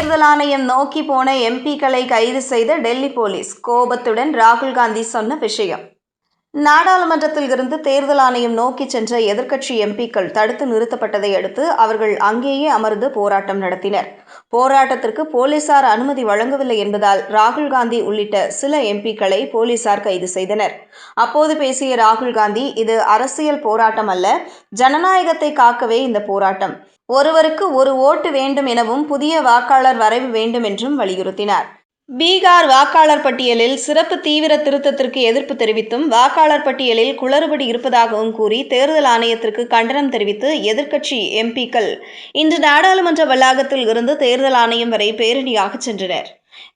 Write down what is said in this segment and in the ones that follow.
தேர்தல் ஆணையம் நோக்கி போன எம்பிக்களை கைது செய்த டெல்லி போலீஸ் கோபத்துடன் ராகுல் காந்தி சொன்ன விஷயம். நாடாளுமன்றத்தில் இருந்து தேர்தல் ஆணையம் நோக்கி சென்ற எதிர்க்கட்சி எம்பிக்கள் தடுத்து நிறுத்தப்பட்டதை அடுத்து அவர்கள் அங்கேயே அமர்ந்து போராட்டம் நடத்தினர். போராட்டத்திற்கு போலீசார் அனுமதி வழங்கவில்லை என்பதால் ராகுல் காந்தி உள்ளிட்ட சில எம்பிக்களை போலீசார் கைது செய்தனர். அப்போது பேசிய ராகுல் காந்தி இது அரசியல் போராட்டம் அல்ல ஜனநாயகத்தை காக்கவே இந்த போராட்டம். ஒருவருக்கு ஒரு ஓட்டு வேண்டும் எனவும் புதிய வாக்காளர் வரைவு வேண்டும் என்றும் வலியுறுத்தினார். பீகார் வாக்காளர் பட்டியலில் சிறப்பு தீவிர திருத்தத்திற்கு எதிர்ப்பு தெரிவித்தும் வாக்காளர் பட்டியலில் குளறுபடி இருப்பதாகவும் கூறி தேர்தல் ஆணையத்திற்கு கண்டனம் தெரிவித்து எதிர்க்கட்சி எம்பிக்கள் இன்று நாடாளுமன்ற வளாகத்தில் இருந்து தேர்தல் ஆணையம் வரை பேரணியாக சென்றனர்.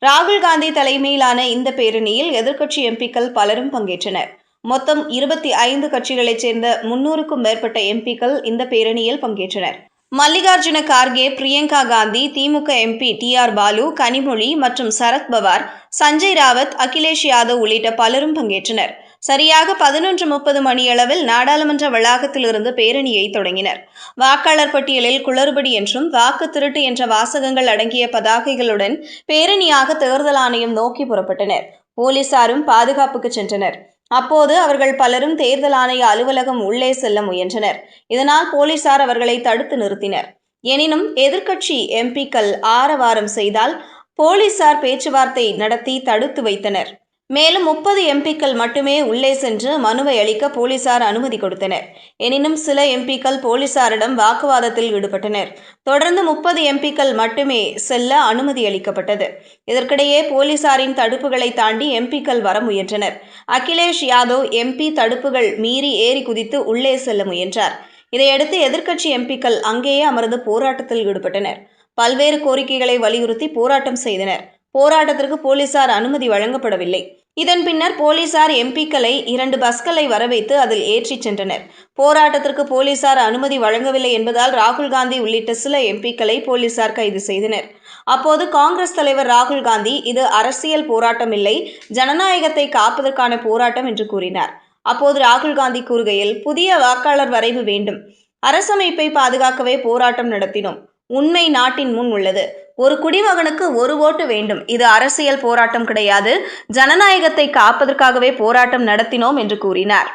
ராகுல் காந்தி தலைமையிலான இந்த பேரணியில் எதிர்க்கட்சி எம்பிக்கள் பலரும் பங்கேற்றனர். மொத்தம் இருபத்தி ஐந்து கட்சிகளைச் சேர்ந்த முன்னூறுக்கும் மேற்பட்ட எம்பிக்கள் இந்த பேரணியில் பங்கேற்றனர். Mallikarjuna Kharge Priyanka Gandhi DMK MP T R Baalu Kanimozhi மற்றும் சரத் பவார் சஞ்சய் ராவத் அகிலேஷ் யாதவ் உள்ளிட்ட பலரும் பங்கேற்றனர். சரியாக பதினொன்று முப்பது மணியளவில் நாடாளுமன்ற வளாகத்திலிருந்து பேரணியை தொடங்கினர். வாக்காளர் பட்டியலில் குளறுபடி என்றும் வாக்கு திருட்டு என்ற வாசகங்கள் அடங்கிய பதாகைகளுடன் பேரணியாக தேர்தல் ஆணையம் நோக்கி புறப்பட்டனர். போலீசாரும் பாதுகாப்புக்கு சென்றனர். அப்போது அவர்கள் பலரும் தேர்தல் ஆணைய அலுவலகம் உள்ளே செல்ல முயன்றனர். இதனால் போலீசார் அவர்களை தடுத்து நிறுத்தினர். எனினும் எதிர்க்கட்சி எம்பிக்கள் ஆரவாரம் செய்தால் போலீசார் பேச்சுவார்த்தை நடத்தி தடுத்து வைத்தனர். மேலும் முப்பது எம்பிக்கள் மட்டுமே உள்ளே சென்று மனுவை அளிக்க போலீசார் அனுமதி கொடுத்தனர். எனினும் சில எம்பிக்கள் போலீசாரிடம் வாக்குவாதத்தில் ஈடுபட்டனர். தொடர்ந்து முப்பது எம்பிக்கள் மட்டுமே செல்ல அனுமதி அளிக்கப்பட்டது. இதற்கிடையே போலீசாரின் தடுப்புகளை தாண்டி எம்பிக்கள் வர முயன்றனர். அகிலேஷ் யாதவ் எம்பி தடுப்புகள் மீறி ஏறி குதித்து உள்ளே செல்ல முயன்றார். இதையடுத்து எதிர்க்கட்சி எம்பிக்கள் அங்கேயே அமர்ந்து போராட்டத்தில் ஈடுபட்டனர். பல்வேறு கோரிக்கைகளை வலியுறுத்தி போராட்டம் செய்தனர். போராட்டத்திற்கு போலீசார் அனுமதி வழங்கப்படவில்லை. இதன் பின்னர் போலீசார் எம்பிக்களை இரண்டு பஸ்களை வரவைத்து அதில் ஏற்றிச் சென்றனர். போராட்டத்திற்கு போலீசார் அனுமதி வழங்கவில்லை என்பதால் ராகுல் காந்தி உள்ளிட்ட சில எம்பிக்களை போலீசார் கைது செய்தனர். அப்போது காங்கிரஸ் தலைவர் ராகுல் காந்தி இது அரசியல் போராட்டம் இல்லை ஜனநாயகத்தை காப்பதற்கான போராட்டம் என்று கூறினார். அப்போது ராகுல் காந்தி கூறுகையில் புதிய வாக்காளர் வரைவு வேண்டும். அரசமைப்பை பாதுகாக்கவே போராட்டம் நடத்தினோம். உண்மை நாட்டின் முன் உள்ளது. ஒரு குடிமகனுக்கு ஒரு ஓட்டு வேண்டும். இது அரசியல் போராட்டம் கிடையாது. ஜனநாயகத்தை காப்பதற்காகவே போராட்டம் நடத்தினோம் என்று கூறினார்.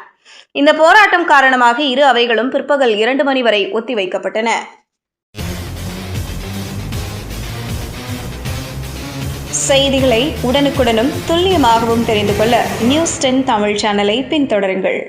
இந்த போராட்டம் காரணமாக இரு அவைகளும் பிற்பகல் இரண்டு மணி வரை ஒத்திவைக்கப்பட்டன செய்திகளை உடனுக்குடனும் துல்லியமாகவும் தெரிந்து கொள்ள நியூஸ் டென் தமிழ் சேனலை பின்தொடருங்கள்.